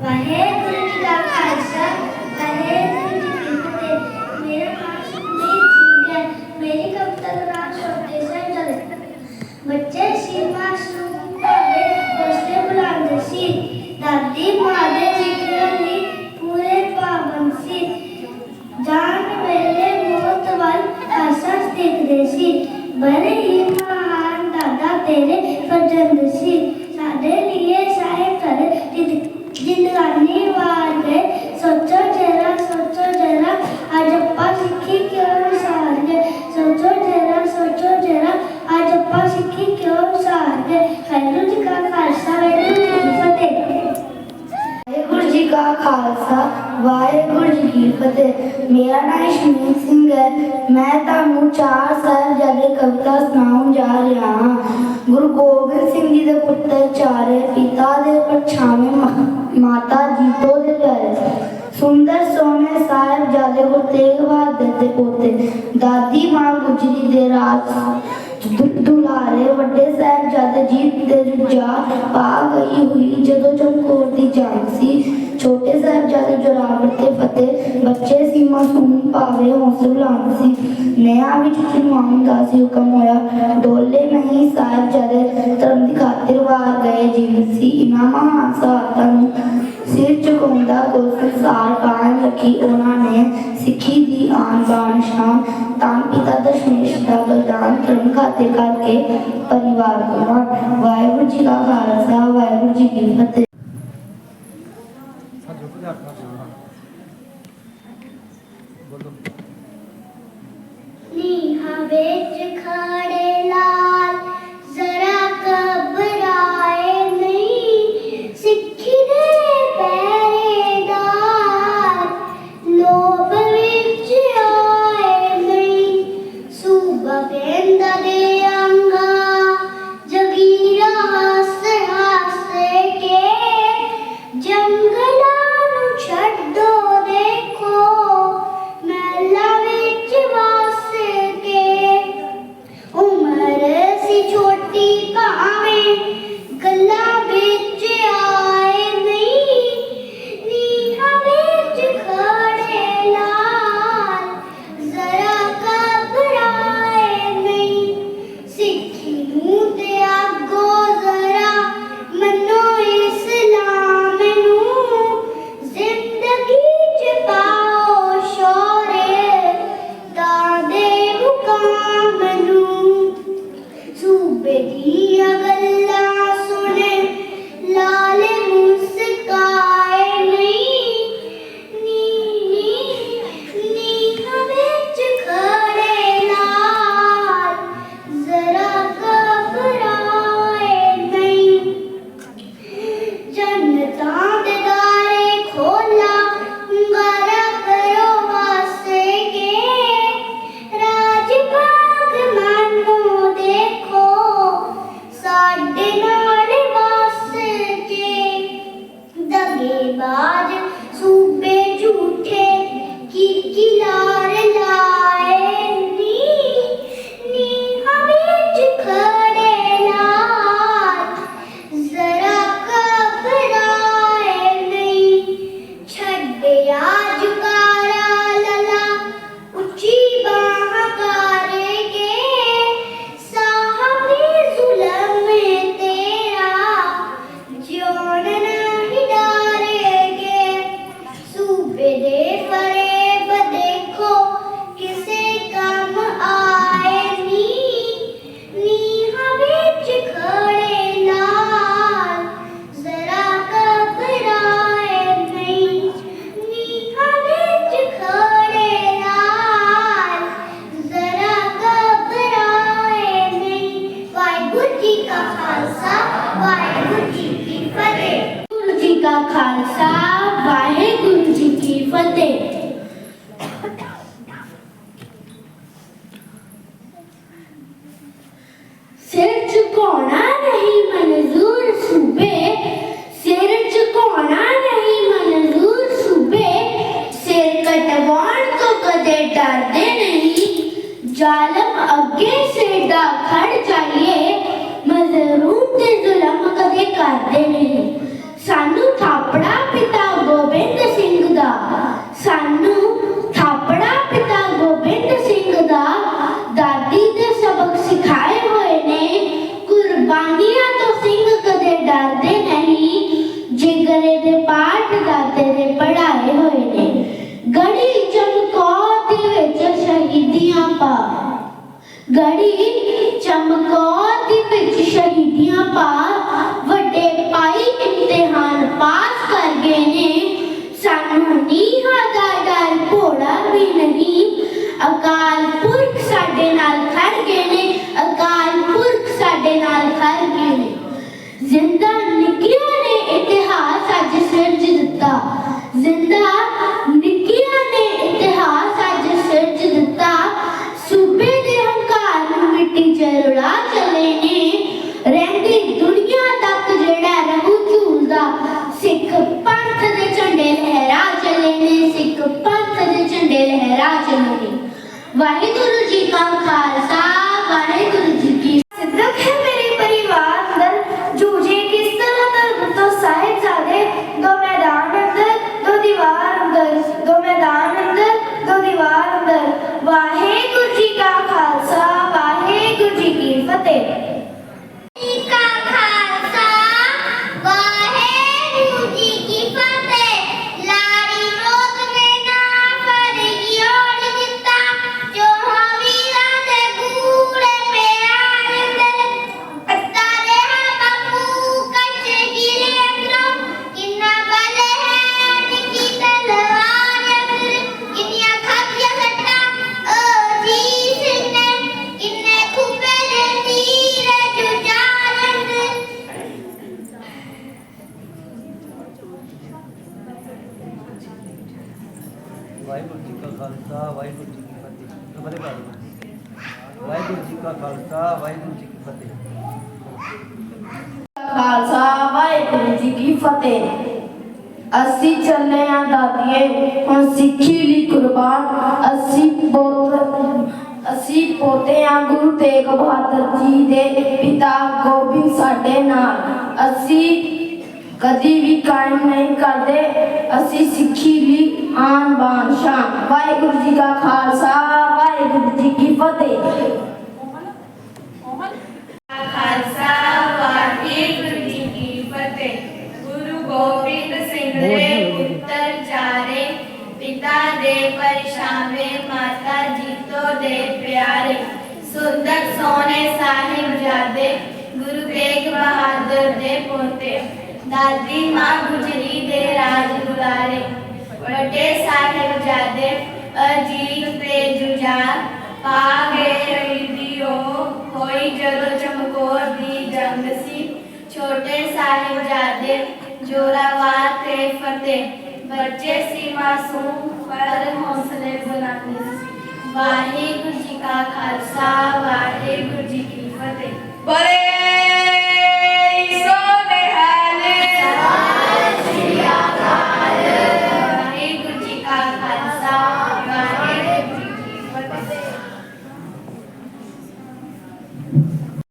ਵਾਹਿਗੁਰੂ ਜੀ ਕਾ ਖਾਲਸਾ ਵਾਹਿਗੁਰੂ ਜੀ ਕੀ ਫਤਿਹ ਮੇਰਾ ਨਾਮ ਸੁਖਮੀਤ ਸਿੰਘ ਹੈ ਮੇਰੀ ਕਵਿਤਾ ਦਾ ਨਾਮ ਛੋਟੇ ਸਾਹਿਬ ਬੱਚੇ ਸੀ ਮਾਸੂਮ ਭਾਵੇਂ ਹੌਸਲੇ ਬੁਲੰਦ ਸੀ ਦਾਦੀ ਮਾਂ ਦੇ ਜ਼ਿਕਰ ਲਈ ਪੂਰੇ ਪਾਵਨ ਸੀ ਜਾਨ ਵੇਲੇ ਮੌਤ ਵੱਲ ਹੱਸਸ ਦੇਖਦੇ ਸੀ ਬੜੇ ਹੀ ਮਹਾਨ ਦਾਦਾ ਤੇਰੇ ਫਰਜ਼ੰਦ ਸੀ ਸਾਡੇ ਲਈ ਸਾਹਿਬ ਕਰ ਜ਼ਿੰਦਗਾਨੀ ਵਾਰ ਗਏ ਸੋਚੋ ਜਰਾ ਸੋਚੋ ਜਰਾ ਅੱਜ ਆਪਾਂ ਸਿੱਖੀ ਕਿਉਂ ਸਾਰ ਗਏ ਸੋਚੋ ਜਰਾ ਸੋਚੋ ਜਰਾ ਅੱਜ ਆਪਾਂ ਸਿੱਖੀ ਕਿਉਂ ਸਾਰ ਗਏ ਵਾਹਿਗੁਰੂ ਜੀ ਕਾ ਖਾਲਸਾ ਵਾਹਿਗੁਰੂ ਜੀ ਕੀ ਫਤਿਹ ਵਾਹਿਗੁਰੂ ਜੀ ਕਾ ਖਾਲਸਾ ਵਾਹਿਗੁਰੂ ਜੀ ਕੀ ਮੇਰਾ ਨਾਮ ਇਸ਼ਮੀਤ ਸਿੰਘ ਹੈ। ਮੈਂ ਤੁਹਾਨੂੰ ਚਾਰ ਸਾਹਿਬਜ਼ਾਦੇ ਕਵਿਤਾ ਸੁਣਾਉਣ ਜਾ ਰਿਹਾ ਹਾਂ। ਗੁਰੂ ਗੋਬਿੰਦ ਸਿੰਘ ਜੀ ਦੇ ਪੁੱਤਰ ਚਾਰੇ ਪਿਤਾ ਦੇ ਪਛਾਵੇਂ ਮਾਤਾ ਜੀਤੋ ਦੇ ਪਿਆਰੇ ਸੁੰਦਰ ਸੋਹਣੇ ਸਾਹਿਬਜ਼ਾਦੇ ਗੁਰੂ ਤੇਗ ਬਹਾਦਰ ਦੇ ਪੋਤੇ। ਦਾਦੀ ਮਾਂ ਗੁਜਰੀ ਦੇ ਰਾਜ। ਦੁਲਾਰੇ ਵੱਡੇ ਸਾਹਿਬਜ਼ਾਦੇ ਜੀਤ ਦੇ ਰੁਜਾ ਪਾ ਗਈ ਹੋਈ। ਜਦੋਂ ਚਮਕੌਰ ਦੀ ਜੰਗ ਸੀ, ਛੋਟੇ ਸਾਹਿਬਜ਼ਾਦੇ ਜੋਰਾਵਰ ਤੇ ਫਤਿਹ, ਬੱਚੇ ਸੀ ਮਾਸੂਮ ਭਾਵੇਂ ਹੌਸਲੇ ਬੁਲੰਦ ਸੀ। ਨਿਆਂ ਵਿੱਚ ਚੁਣਵਾਉਣ ਦਾ ਸੀ ਹੁਕਮ ਹੋਇਆ, ਡੋਲੇ ਨਹੀਂ ਸਾਹਿਬਜ਼ਾਦੇ ਧਰਮ ਦੀ ਖਾਤਰ ਵਾਰ ਗਏ ਜਿਵੇਂ ਸੀ। ਇਨਾ ਮਹਾਨ ਸਹਾਤਾਂ ਨੂੰ ਸਿਰ ਝੁਕਾਉਂਦਾ ਕੋ ਸੰਸਾਰ ਕਾਇਮ ਰੱਖੀ ਉਹਨਾਂ ਨੇ ਸਿੱਖੀ ਦੀ ਆਨ ਬਾਣ ਸ਼ਾਨ, ਤਾਂ ਪਿਤਾ ਦਸ਼ਮੇਸ਼ ਦਾ ਬਲਿਦਾਨ ਧਰਮ ਖਾਤਰ ਕਰਕੇ ਪਰਿਵਾਰ ਕੁਮਾਰ ਵਾਹਿਗੁਰੂ ਜੀ ਕਾ ਖਾਲਸਾ, ਵਾਹਿਗੁਰੂ ਜੀ ਕੀ ਫਤਿਹ। ਸੂਬੇ ਝੂਠੇ ਕੀ ਕਿਲਾ ਝੁਕਾਉਣਾ ਨਹੀਂ ਮਨਜ਼ੂਰ ਸੂਬੇ, ਸਿਰ ਝੁਕਾਉਣਾ ਨਹੀਂ ਮਨਜ਼ੂਰ ਸੂਬੇ, ਸਿਰ ਕਟਵਾਉਣ ਤੋਂ ਕਦੇ ਡਰਦੇ ਨਹੀਂ। ਜ਼ਾਲਮ ਅੱਗੇ ਸੇਡਾ ਖੜ ਜਾਈਏ, ਮਜ਼ਲੂਮ ਤੇ ਜ਼ੁਲਮ ਕਦੇ ਕਰਦੇ ਨਹੀਂ। ਸਾਨੂੰ ਥਾਪੜਾ ਪਿਤਾ ਗੋਬਿੰਦ ਸਿੰਘ ਦਾ ਪਾਠ ਦਾਤੇ ਦੇ ਪੜਾਏ ਹੋਏ ਨੇ। ਗੜੀ ਚਮਕੌਰ ਦੇ ਵਿੱਚ ਸ਼ਹੀਦੀਆਂ ਪਾ। ਗੜੀ ਚਮਕੌਰ ਦੇ ਵਿੱਚ ਸ਼ਹੀਦੀਆਂ ਪਾ। ਵੱਡੇ ਭਾਈ ਇਮਤਿਹਾਨ ਪਾਸ ਕਰ ਗਏ ਨੇ। ਸਾਨੂੰ ਨੀਹਾਂ ਦਾ ਡਰ ਘੋੜਾ ਵੀ ਨਹੀਂ। ਅਕਾਲ ਵਾਹਿਗੁਰੂ ਵਾਹਿਗੁਰੂ ਜੀ ਕਾ ਖਾਲਸਾ, ਵਾਹਿਗੁਰੂ ਜੀ ਕੀ ਫਤਿਹ। ਤੋਂ ਬਰੇ ਵਾਹਿਗੁਰੂ ਜੀ ਕਾ ਖਾਲਸਾ, ਵਾਹਿਗੁਰੂ ਜੀ ਕੀ ਫਤਿਹ। ਖਾਲਸਾ, ਵਾਹਿਗੁਰੂ ਜੀ ਕੀ ਫਤਿਹ। ਅਸੀਂ ਚੱਲੇ ਆ ਦਾਦੀਏ, ਹੁਣ ਸਿੱਖੀ ਲਈ ਕੁਰਬਾਨ। ਅਸੀਂ ਪੁੱਤ, ਅਸੀਂ ਪੋਤੇ ਆਂ ਗੁਰੂ ਤੇਗ ਬਹਾਦਰ ਜੀ ਦੇ ਪਿਤਾ ਗੋਬਿੰਦ ਸਾਡੇ ਨਾਲ। ਅਸੀਂ ਕਦੀ ਵੀ ਕਾਇਮ ਨਹੀਂ ਕਰਦੇ। ਅਸੀਂ ਸਿੱਖੀ ਲਈ ਆਨ ਬਾਨ ਸ਼ਾਨ। ਵਾਹਿਗੁਰੂ ਜੀ ਕਾ ਖਾਲਸਾ ਵਾਹਿਗੁਰੂ ਜੀ ਕੀ ਫਤਿਹ। ਖਾਲਸਾ ਵਾਹਿਗੁਰੂ ਜੀ ਕੀ ਫਤਿਹ। ਗੁਰੂ ਗੋਬਿੰਦ ਸਿੰਘ ਦੇ ਪੁੱਤਰ ਚਾਰੇ ਪਿਤਾ ਦੇ ਪਰਛਾਵੇਂ ਮਾਤਾ ਜੀਤੋ ਦੇ ਪਿਆਰੇ। ਸੁੰਦਰ ਸੋਹਣੇ ਸਾਹਿਬਜ਼ਾਦੇ ਗੁਰੂ ਤੇਗ ਬਹਾਦਰ ਦੇ ਪੋਤੇ। ਦਾਦੀ ਮਾਂ ਗੁਜਰੀ ਦੇ ਰਾਜ ਦੁਆਰੇ ਵੱਡੇ ਸਾਹਿਬ ਜਾਦੇ ਅਜੀਤ ਤੇ ਜੁਜਾ ਪਾ ਗਏ ਰਵਿਦਿਓ ਹੋਈ ਜਦੋਂ ਚਮਕੌਰ ਦੀ ਜੰਗ ਸੀ। ਛੋਟੇ ਸਾਹਿਬ ਜਾਦੇ ਜੋਰਾਵਾਰ ਤੇ ਫਤਿਹ। ਬੱਚੇ ਸੀ ਮਾਸੂਮ, ਪਰ ਹੌਸਲੇ ਬੁਲੰਦ ਸੀ। ਵਾਹਿਗੁਰੂ ਜੀ ਕਾ ਖਾਲਸਾ, ਵਾਹਿਗੁਰੂ ਜੀ